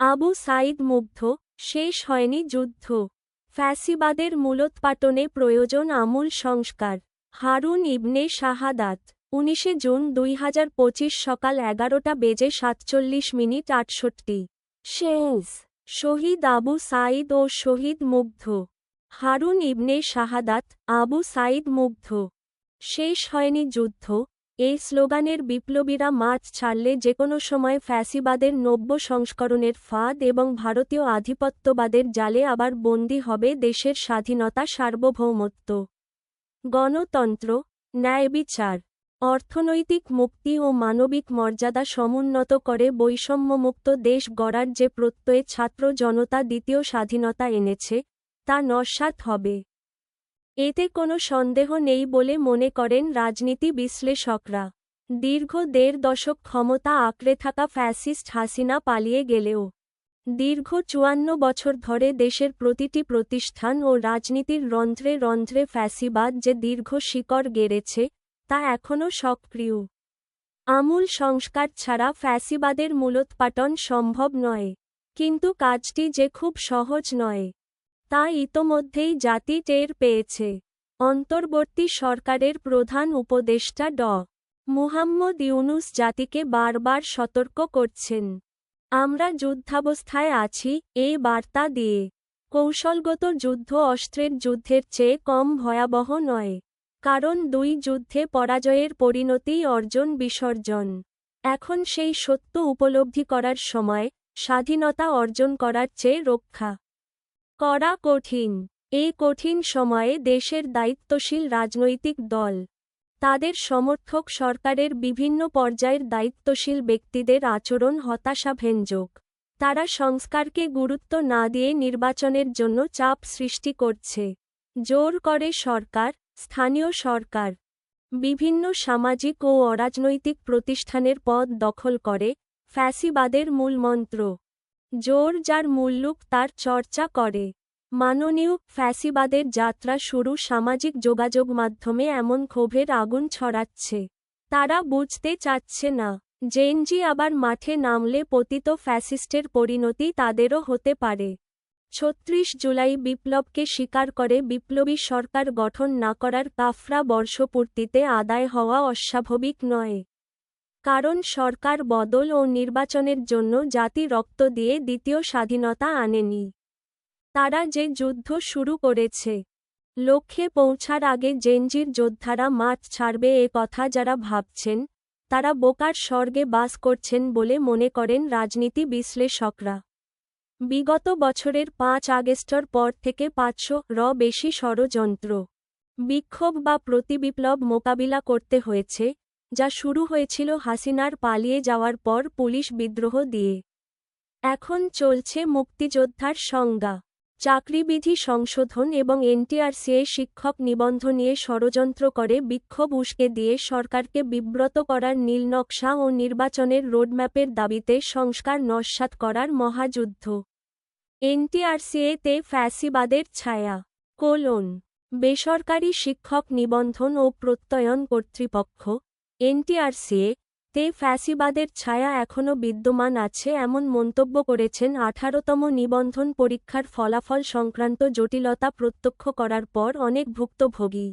আবু সাইদ মুগ্ধ, শেষ হয়নি যুদ্ধ। ফ্যাসিবাদের মূলোৎপাটনে প্রয়োজন আমূল সংস্কার। হারুন ইবনে শাহাদাত, উনিশে জুন দুই হাজার পঁচিশ সকাল এগারোটা বেজে সাতচল্লিশ মিনিট আটষট্টি। শেষ শহীদ আবু সাইদ ও শহীদ মুগ্ধ। হারুন ইবনে শাহাদাত, আবু সাইদ মুগ্ধ। শেষ হয়নি যুদ্ধ। এই স্লোগানের বিপ্লবীরা মাঠ ছাড়লে যেকোনো সময় ফ্যাসিবাদের নব্য সংস্করণের ফাঁদ এবং ভারতীয় আধিপত্যবাদের জালে আবার বন্দী হবে দেশের স্বাধীনতা সার্বভৌমত্ব। গণতন্ত্র ন্যায়বিচার অর্থনৈতিক মুক্তি ও মানবিক মর্যাদা সমুন্নত করে বৈষম্যমুক্ত দেশ গড়ার যে প্রত্যয়ে ছাত্র জনতা দ্বিতীয় স্বাধীনতা এনেছে, তা নস্যাৎ হবে। এতে কোনো সন্দেহ নেই বলে মনে করেন রাজনীতি বিশ্লেষকরা। দীর্ঘ দেড় দশক ক্ষমতা আঁকড়ে থাকা ফ্যাসিস্ট হাসিনা পালিয়ে গেলেও, দীর্ঘ চুয়ান্ন বছর ধরে দেশের প্রতিটি প্রতিষ্ঠান ও রাজনীতির রন্ধ্রে রন্ধ্রে ফ্যাসিবাদ যে দীর্ঘ শিকড় গেড়েছে, তা এখনও সক্রিয়। আমূল সংস্কার ছাড়া ফ্যাসিবাদের মূলোৎপাটন সম্ভব নয়, কিন্তু কাজটি যে খুব সহজ নয়। তা ইতোমধ্যেই জাতি টের পেয়েছে। অন্তর্বর্তী সরকারের প্রধান উপদেষ্টা ড। মুহাম্মদ ইউনুস জাতিকে বারবার সতর্ক করছেন। আমরা যুদ্ধাবস্থায় আছি, এই বার্তা দিয়ে। কৌশলগত যুদ্ধ অস্ত্রের যুদ্ধের চেয়ে কম ভয়াবহ নয়। কারণ দুই যুদ্ধে পরাজয়ের পরিণতিই অর্জন বিসর্জন। এখন সেই সত্য উপলব্ধি করার সময়, স্বাধীনতা অর্জন করার চেয়ে রক্ষা। করা কঠিন। এই কঠিন সময়ে দেশের দায়িত্বশীল রাজনৈতিক দল, তাদের সমর্থক সরকারের বিভিন্ন পর্যায়ের দায়িত্বশীল ব্যক্তিদের আচরণ হতাশাভেঞ্জক। তারা সংস্কারকে গুরুত্ব না দিয়ে নির্বাচনের জন্য চাপ সৃষ্টি করছে। জোর করে সরকার, স্থানীয় সরকার, বিভিন্ন সামাজিক ও অরাজনৈতিক প্রতিষ্ঠানের পদ দখল করে, ফ্যাসিবাদের মূলমন্ত্র জোর যার মূল্যুক তার চর্চা করে। মাননীয় ফ্যাসিবাদের যাত্রা শুরু সামাজিক যোগাযোগ মাধ্যমে এমন ক্ষোভের আগুন ছড়াচ্ছে। তারা বুঝতে চাচ্ছে না জেনজি আবার মাঠে নামলে পতিত ফ্যাসিস্টের পরিণতি তাদেরও হতে পারে। ছত্রিশ জুলাই বিপ্লবকে স্বীকার করে বিপ্লবী সরকার গঠন না করার কাফরা বর্ষপূর্তিতে আদায় হওয়া অস্বাভাবিক নয়। কারণ সরকার বদল ও নির্বাচনের জন্য জাতি রক্ত দিয়ে দ্বিতীয় স্বাধীনতা আনেনি। তারা যে যুদ্ধ শুরু করেছে, লক্ষ্যে পৌঁছার আগে জেনজির যোদ্ধারা মাঠ ছাড়বে এ কথা যারা ভাবছেন, তারা বোকার স্বর্গে বাস করছেন বলে মনে করেন রাজনীতি বিশ্লেষকরা। বিগত বছরের পাঁচ আগস্টর পর থেকে পাঁচশো র বেশি ষড়যন্ত্র, বিক্ষোভ বা প্রতিবিপ্লব মোকাবিলা করতে হয়েছে যা শুরু হয়েছিল হাসিনার পালিয়ে যাওয়ার পর পুলিশ বিদ্রোহ দিয়ে। এখন চলছে মুক্তিযোদ্ধার সংজ্ঞা। চাকরিবিধি সংশোধন এবং এনটিআরসিএ শিক্ষক নিবন্ধ নিয়ে ষড়যন্ত্র করে বিক্ষোভ উস্কে দিয়ে সরকারকে বিব্রত করার নীলনকশা ও নির্বাচনের রোডম্যাপের দাবিতে সংস্কার নস্যাৎ করার মহাযুদ্ধ। এনটিআরসিএতে ফ্যাসিবাদের ছায়া। কোলন। বেসরকারি শিক্ষক নিবন্ধন ও প্রত্যয়ন কর্তৃপক্ষ এনটিআরসিএ তে ফ্যাসিবাদের ছায়া এখনও বিদ্যমান আছে এমন মন্তব্য করেছেন আঠারোতম নিবন্ধন পরীক্ষার ফলাফল সংক্রান্ত জটিলতা প্রত্যক্ষ করার পর অনেক ভুক্তভোগী।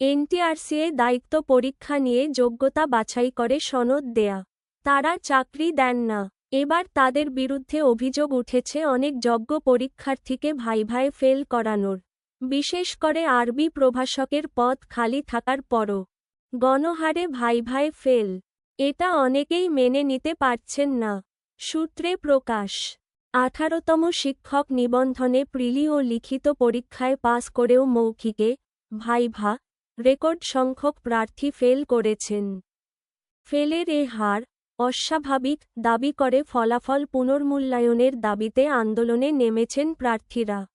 এনটিআরসিএ দায়িত্ব পরীক্ষা নিয়ে যোগ্যতা বাছাই করে সনদ দেয়া। তারা চাকরি দেন না। এবার তাদের বিরুদ্ধে অভিযোগ উঠেছে অনেক যজ্ঞ পরীক্ষার্থীকে ভাই ভাই ফেল করানোর। বিশেষ করে আরবি প্রভাষকের পদ খালি থাকার পরও গণহারে ভাই ভাই ফেল। এটা অনেকেই মেনে নিতে পারছেন না। সূত্রে প্রকাশ, আঠারোতম শিক্ষক নিবন্ধনে প্রিলি ও লিখিত পরীক্ষায় পাস করেও মৌখিকে ভাইভা রেকর্ড সংখ্যক প্রার্থী ফেল করেছেন। ফেলের এ হার অস্বাভাবিক দাবি করে ফলাফল পুনর্মূল্যায়নের দাবিতে আন্দোলনে নেমেছেন প্রার্থীরা।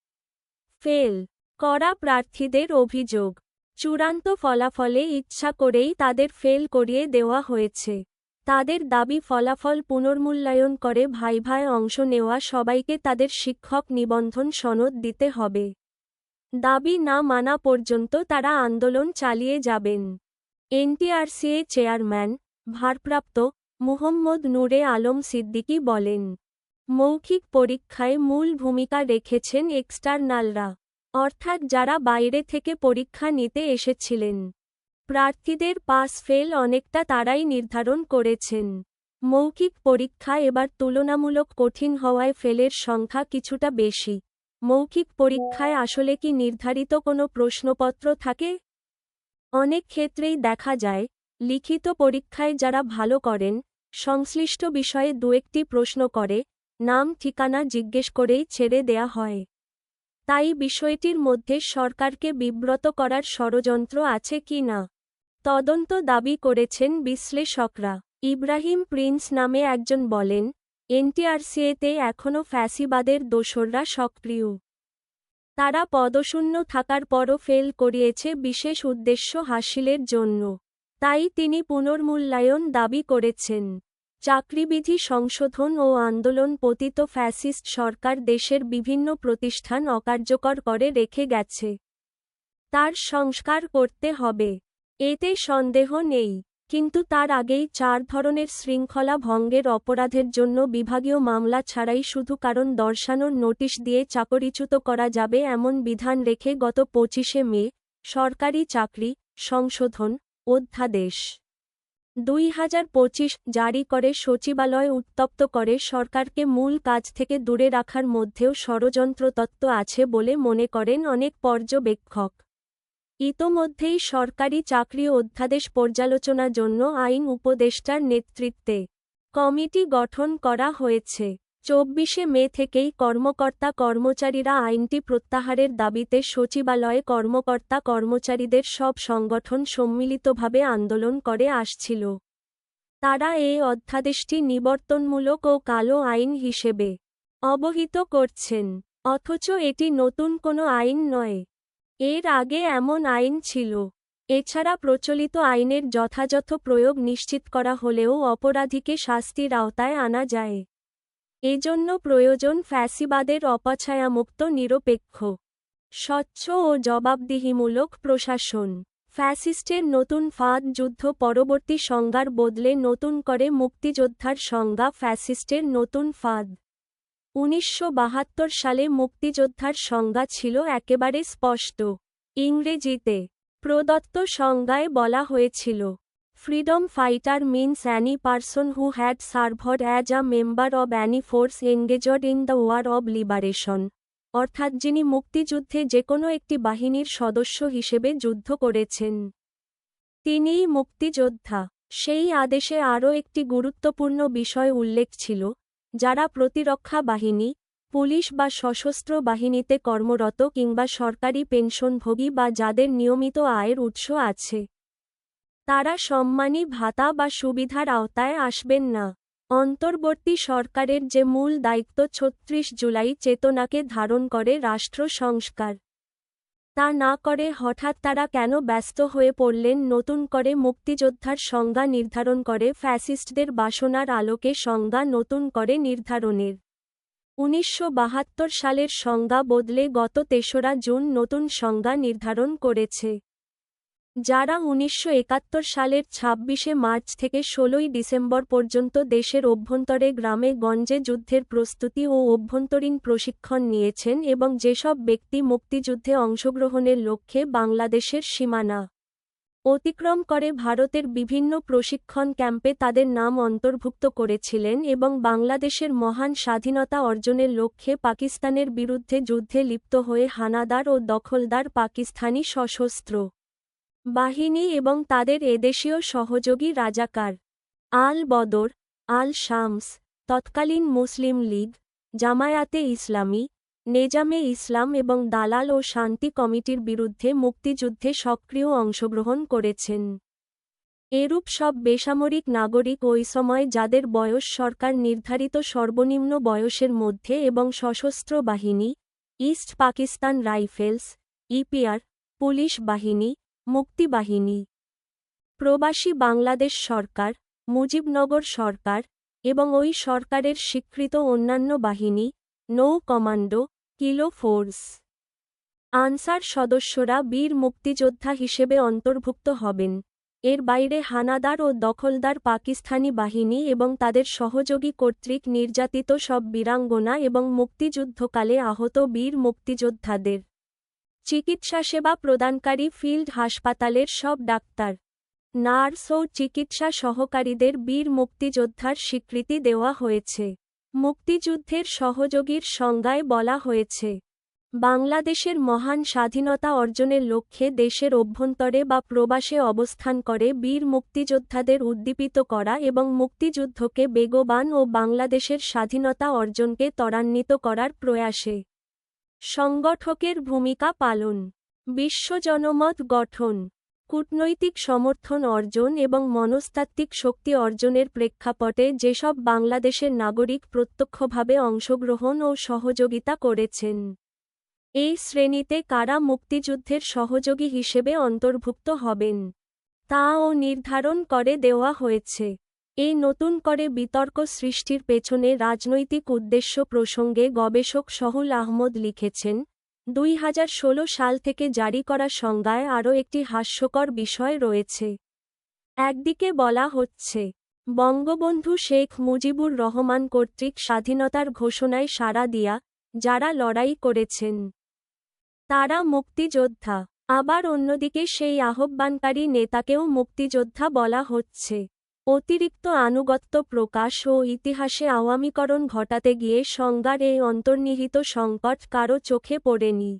ফেল, করা প্রার্থীদের অভিযোগ। চূড়ান্ত ফলাফলে ইচ্ছা করেই তাদের ফেল করিয়ে দেওয়া হয়েছে। তাদের দাবি ফলাফল পুনর্মূল্যায়ন করে ভাই ভাইভায় অংশ নেওয়া সবাইকে তাদের শিক্ষক নিবন্ধন সনদ দিতে হবে। দাবি না মানা পর্যন্ত তারা আন্দোলন চালিয়ে যাবেন। এনটিআরসিএ চেয়ারম্যান, ভারপ্রাপ্ত মুহম্মদ নূরে আলম সিদ্দিকী বলেন, মৌখিক পরীক্ষায় মূল ভূমিকা রেখেছেন এক্সটার্নালরা। অর্থাৎ যারা বাইরে থেকে পরীক্ষা নিতে এসেছিলেন। প্রার্থীদের পাস ফেল অনেকটা তারাই নির্ধারণ করেছেন। মৌখিক পরীক্ষা এবার তুলনামূলক কঠিন হওয়ায় ফেলের সংখ্যা কিছুটা বেশি। মৌখিক পরীক্ষায় আসলে কি নির্ধারিত কোনো প্রশ্নপত্র থাকে? অনেক ক্ষেত্রেই দেখা যায়, লিখিত পরীক্ষায় যারা ভালো করেন, সংশ্লিষ্ট বিষয়ে দু একটি প্রশ্ন করে, নাম ঠিকানা জিজ্ঞেস করেই ছেড়ে দেয়া হয়। তাই বিষয়টির মধ্যে সরকারকে বিব্রত করার ষড়যন্ত্র আছে কি না? তদন্ত দাবি করেছেন বিশ্লেষকরা। ইব্রাহিম প্রিন্স নামে একজন বলেন, এনটিআরসিএতে এখনও ফ্যাসিবাদের দোসররা সক্রিয়। তারা পদশূন্য থাকার পরও ফেল করিয়েছে বিশেষ উদ্দেশ্য হাসিলের জন্য। তাই তিনি পুনর্মূল্যায়ন দাবি করেছেন। চাকরিবিধি সংশোধন ও আন্দোলন পতিত ফ্যাসিস্ট সরকার দেশের বিভিন্ন প্রতিষ্ঠান অকার্যকর করে রেখে গেছে। তার সংস্কার করতে হবে। এতে সন্দেহ নেই, কিন্তু তার আগেই চার ধরনের শৃঙ্খলা ভঙ্গের অপরাধের জন্য বিভাগীয় মামলা ছাড়াই শুধু কারণ দর্শানোর নোটিশ দিয়ে চাকরিচ্যুত করা যাবে এমন বিধান রেখে গত পঁচিশে মে সরকারি চাকরি সংশোধন অধ্যাদেশ দুই হাজার পঁচিশ জারি করে সচিবালয় উত্তপ্ত করে সরকারকে মূল কাজ থেকে দূরে রাখার মধ্যেও ষড়যন্ত্র তত্ত্ব আছে বলে মনে করেন অনেক পর্যবেক্ষক। ইতোমধ্যেই সরকারি চাকরি অধ্যাদেশ পর্যালোচনার জন্য আইন উপদেষ্টার নেতৃত্বে কমিটি গঠন করা হয়েছে। চব্বিশে মে থেকেই কর্মকর্তা কর্মচারীরা আইনটি প্রত্যাহারের দাবিতে সচিবালয়ে কর্মকর্তা কর্মচারীদের সব সংগঠন সম্মিলিতভাবে আন্দোলন করে আসছিল। তারা এই অধ্যাদেশটি নিবর্তনমূলক ও কালো আইন হিসেবে অবহিত করছেন, অথচ এটি নতুন কোনো আইন নয়। এর আগে এমন আইন ছিল। এছাড়া প্রচলিত আইনের যথাযথ প্রয়োগ নিশ্চিত করা হলেও অপরাধীকে শাস্তির আওতায় আনা যায়। এজন্য প্রয়োজন ফ্যাসিবাদের অপছায়ামুক্ত নিরপেক্ষ, স্বচ্ছ ও জবাবদিহিমূলক প্রশাসন। ফ্যাসিস্টের নতুন ফাঁদ যুদ্ধ পরবর্তী সংজ্ঞার বদলে নতুন করে মুক্তিযোদ্ধার সংজ্ঞা ফ্যাসিস্টের নতুন ফাঁদ। উনিশশো বাহাত্তর সালে মুক্তিযোদ্ধার সংজ্ঞা ছিল একেবারে স্পষ্ট। ইংরেজিতে প্রদত্ত সংজ্ঞায় বলা হয়েছিল freedom fighter means any person who had served as a member of any force engaged in the war of liberation অর্থাৎ যিনি মুক্তিযুদ্ধে যে কোনো একটি বাহিনীর সদস্য হিসেবে যুদ্ধ করেছেন। তিনিই মুক্তিযোদ্ধা। সেই আদেশে আরও একটি গুরুত্বপূর্ণ বিষয় উল্লেখ ছিল, যারা প্রতিরক্ষা বাহিনী, পুলিশ বা সশস্ত্র বাহিনীতে কর্মরত কিংবা সরকারি পেনশনভোগী বা যাদের নিয়মিত আয়ের উৎস আছে। তারা সম্মানী ভাতা বা সুবিধার আওতায় আসবেন না। অন্তর্বর্তী সরকারের যে মূল দায়িত্ব ছত্রিশ জুলাই চেতনাকে ধারণ করে রাষ্ট্র সংস্কার। তা না করে হঠাৎ তারা কেন ব্যস্ত হয়ে পড়লেন? নতুন করে মুক্তিযোদ্ধার সংজ্ঞা নির্ধারণ করে ফ্যাসিস্টদের বাসনার আলোকে সংজ্ঞা নতুন করে নির্ধারণের। উনিশশো বাহাত্তর সালের সংজ্ঞা বদলে গত তেসরা জুন নতুন সংজ্ঞা নির্ধারণ করেছে। যারা উনিশশো একাত্তর সালের ২৬শে মার্চ থেকে ষোলোই ডিসেম্বর পর্যন্ত দেশের অভ্যন্তরে গ্রামে গঞ্জে যুদ্ধের প্রস্তুতি ও অভ্যন্তরীণ প্রশিক্ষণ নিয়েছেন এবং যেসব ব্যক্তি মুক্তিযুদ্ধে অংশগ্রহণের লক্ষ্যে বাংলাদেশের সীমানা অতিক্রম করে ভারতের বিভিন্ন প্রশিক্ষণ ক্যাম্পে তাদের নাম অন্তর্ভুক্ত করেছিলেন এবং বাংলাদেশের মহান স্বাধীনতা অর্জনের লক্ষ্যে পাকিস্তানের বিরুদ্ধে যুদ্ধে লিপ্ত হয়ে হানাদার ও দখলদার পাকিস্তানি সশস্ত্র বাহিনী এবং তাদের এদেশীয় সহযোগী রাজাকার। আল বদর আল শামস তৎকালীন মুসলিম লীগ, জামায়াতে ইসলামী, নেজামে ইসলাম এবং দালাল ও শান্তি কমিটির বিরুদ্ধে মুক্তিযুদ্ধে সক্রিয় অংশগ্রহণ করেছেন। এরূপ সব বেসামরিক নাগরিক ওই সময় যাদের বয়স সরকার নির্ধারিত সর্বনিম্ন বয়সের মধ্যে এবং সশস্ত্র বাহিনী, East Pakistan Rifles, EPR, police বাহিনী মুক্তিবাহিনী। প্রবাসী বাংলাদেশ সরকার, মুজিবনগর সরকার এবং ওই সরকারের স্বীকৃত অন্যান্য বাহিনী, নৌ কমান্ডো, কিলো ফোর্স। আনসার সদস্যরা বীর মুক্তিযোদ্ধা হিসেবে অন্তর্ভুক্ত হবেন। এর বাইরে হানাদার ও দখলদার পাকিস্তানি বাহিনী এবং তাদের সহযোগী কর্তৃক নির্যাতিত সব বীরাঙ্গনা এবং মুক্তিযুদ্ধকালে আহত বীর মুক্তিযোদ্ধাদের চিকিৎসা সেবা প্রদানকারী ফিল্ড হাসপাতালের সব ডাক্তার, নার্স ও চিকিৎসা সহকারীদের বীর মুক্তিযোদ্ধার স্বীকৃতি দেওয়া হয়েছে। মুক্তিযুদ্ধের সহযোগীর সংজ্ঞায় বলা হয়েছে, বাংলাদেশের মহান স্বাধীনতা অর্জনের লক্ষ্যে দেশের অভ্যন্তরে বা প্রবাসে অবস্থান করে বীর মুক্তিযোদ্ধাদের উদ্দীপিত করা এবং মুক্তিযুদ্ধকে বেগবান ও বাংলাদেশের স্বাধীনতা অর্জনকে ত্বরান্বিত করার প্রয়াসে সংগঠকের ভূমিকা পালন, বিশ্ব জনমত গঠন, কূটনৈতিক সমর্থন অর্জন এবং মনস্তাত্ত্বিক শক্তি অর্জনের প্রেক্ষাপটে যেসব বাংলাদেশের নাগরিক প্রত্যক্ষভাবে অংশগ্রহণ ও সহযোগিতা করেছেন, এই শ্রেণীতে কারা মুক্তিযুদ্ধের সহযোগী হিসেবে অন্তর্ভুক্ত হবেন তাও নির্ধারণ করে দেওয়া হয়েছে। এই নতুন করে বিতর্ক সৃষ্টির পেছনে রাজনৈতিক উদ্দেশ্য প্রসঙ্গে গবেষক সহুল আহমদ লিখেছেন, দুই হাজার ষোলো সাল থেকে জারি করা সংজ্ঞায় আরও একটি হাস্যকর বিষয় রয়েছে। একদিকে বলা হচ্ছে, বঙ্গবন্ধু শেখ মুজিবুর রহমান কর্তৃক স্বাধীনতার ঘোষণায় সাড়া দিয়া যারা লড়াই করেছেন, তারা মুক্তিযোদ্ধা। আবার অন্যদিকে সেই আহ্বানকারী নেতাকেও মুক্তিযোদ্ধা বলা হচ্ছে। অতিরিক্ত আনুগত্য প্রকাশ ও ইতিহাসে আওয়ামীকরণ ঘটাতে গিয়ে সংজ্ঞার এই অন্তর্নিহিত সংকট কারও চোখে পড়েনি।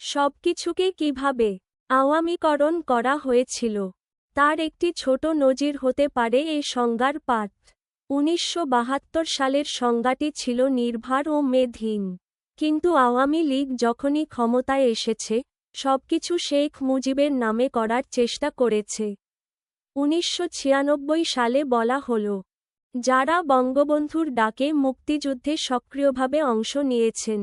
সবকিছুকে কীভাবে আওয়ামীকরণ করা হয়েছিল, তার একটি ছোট নজির হতে পারে এই সংজ্ঞার পাঠ। উনিশশো বাহাত্তর সালের সংজ্ঞাটি ছিল নির্ভার ও মেধহীন। কিন্তু আওয়ামী লীগ যখনই ক্ষমতায় এসেছে, সবকিছু শেখ মুজিবের নামে করার চেষ্টা করেছে। উনিশশো ছিয়ানব্বই সালে বলা হল, যারা বঙ্গবন্ধুর ডাকে মুক্তিযুদ্ধে সক্রিয়ভাবে অংশ নিয়েছেন,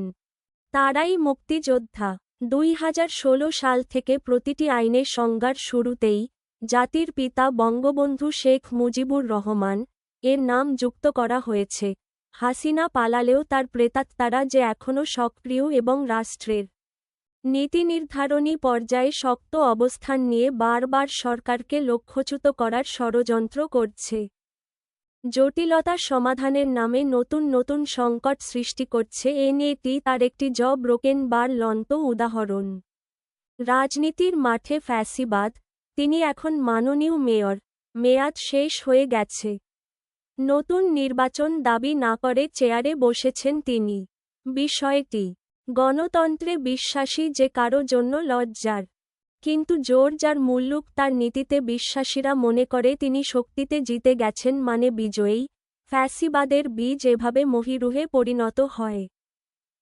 তারাই মুক্তিযোদ্ধা। দুই হাজার ষোলো সাল থেকে প্রতিটি আইনের সংজ্ঞার শুরুতেই জাতির পিতা বঙ্গবন্ধু শেখ মুজিবুর রহমান এর নাম যুক্ত করা হয়েছে। হাসিনা পালালেও তার প্রেতাত্মারা যে এখনও সক্রিয় এবং রাষ্ট্রের নীতি নির্ধারণী পর্যায়ে শক্ত অবস্থান নিয়ে বারবার সরকারকে লক্ষ্যচ্যুত করার ষড়যন্ত্র করছে। জটিলতা সমাধানের নামে নতুন নতুন সংকট সৃষ্টি করছে এ নিয়েটি তার একটি জ ব্রোকেন বার লন্ত উদাহরণ। রাজনীতির মাঠে ফ্যাসিবাদ, তিনি এখন মাননীয় মেয়র, মেয়াদ শেষ হয়ে গেছে। নতুন নির্বাচন দাবি না করে চেয়ারে বসেছেন তিনি। বিষয়টি গণতন্ত্রে বিশ্বাসী যে কারও জন্য লজ্জার, কিন্তু জোর যার মুল্লুক তার নীতিতে বিশ্বাসীরা মনে করে তিনি শক্তিতে জিতে গেছেন মানে বিজয়ী, ফ্যাসিবাদের বীজ এভাবে মহিরুহে পরিণত হয়।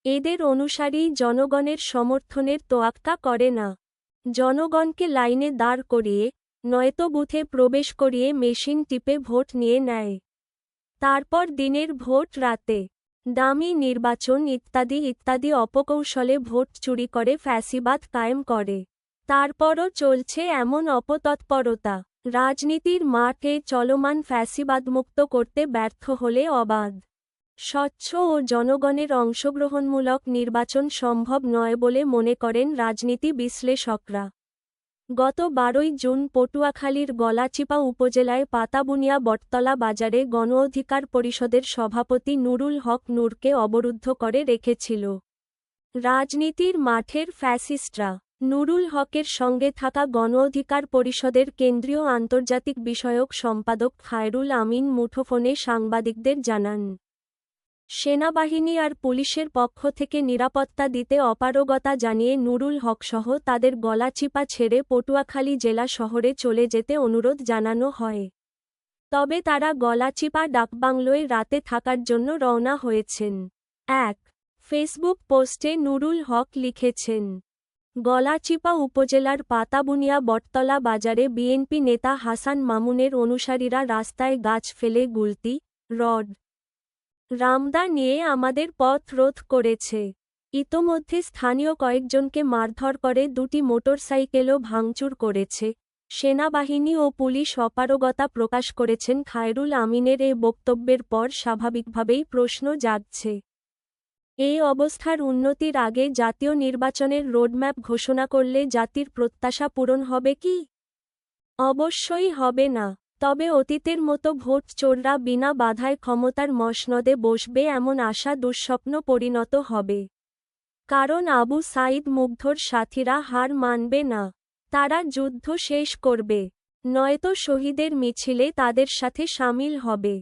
এদের অনুসারী জনগণের সমর্থনের তোয়াক্কা করে না। জনগণকে লাইনে দাঁড় করিয়ে, নয়তো বুথে প্রবেশ করিয়ে মেশিন টিপে ভোট নিয়ে নেয়। তারপর দিনের ভোট রাতে দামি নির্বাচন ইত্যাদি ইত্যাদি অপকৌশলে ভোট চুরি করে ফ্যাসিবাদ কায়েম করে। তারপরও চলছে এমন অপতৎপরতা। রাজনীতির মাঠে চলমান ফ্যাসিবাদমুক্ত করতে ব্যর্থ হলে অবাধ। স্বচ্ছ ও জনগণের অংশগ্রহণমূলক নির্বাচন সম্ভব নয় বলে মনে করেন রাজনীতি বিশ্লেষকরা। গত বারোই জুন পটুয়াখালীর গলাচিপা উপজেলায় পাতাবুনিয়া বটতলা বাজারে গণ অধিকার পরিষদের সভাপতি নুরুল হক নূরকে অবরুদ্ধ করে রেখেছিল। রাজনীতির মাঠের ফ্যাসিস্টরা। নুরুল হকের সঙ্গে থাকা গণ অধিকার পরিষদের কেন্দ্রীয় আন্তর্জাতিক বিষয়ক সম্পাদক খায়রুল আমিন মুঠোফোনে সাংবাদিকদের জানান। সেনাবাহিনী আর পুলিশের পক্ষ থেকে নিরাপত্তা দিতে অপারগতা জানিয়ে নুরুল হকসহ তাদের গলাচিপা ছেড়ে পটুয়াখালী জেলা শহরে চলে যেতে অনুরোধ জানানো হয়। তবে তারা গলাচিপা ডাকবাংলোয় রাতে থাকার জন্য রওনা হয়েছেন। এক, ফেসবুক পোস্টে নুরুল হক লিখেছেন গলাচিপা উপজেলার পাতাবুনিয়া বটতলা বাজারে বিএনপি নেতা হাসান মামুনের অনুসারীরা রাস্তায় গাছ ফেলে গুলতি, রড রামদা নিয়ে আমাদের পথ রোধ করেছে। ইতোমধ্যে স্থানীয় কয়েকজনকে মারধর করে দুটি মোটরসাইকেলও ভাঙচুর করেছে। সেনাবাহিনী ও পুলিশ অপারগতা প্রকাশ করেছেন খায়রুল আমিনের এ বক্তব্যের পর স্বাভাবিকভাবেই প্রশ্ন জাগছে। এই অবস্থার উন্নতির আগে জাতীয় নির্বাচনের রোডম্যাপ ঘোষণা করলে জাতির প্রত্যাশা পূরণ হবে কি? অবশ্যই হবে না। তবে অতীতের মতো ভোট চোররা বিনা বাধায় ক্ষমতার মসনদে বসবে এমন আশা দুঃস্বপ্ন পরিণত হবে। কারণ আবু সাইদ মুগ্ধর সাথীরা হার মানবে না। তারা যুদ্ধ শেষ করবে। নয়তো শহীদের মিছিলে তাদের সাথে সামিল হবে।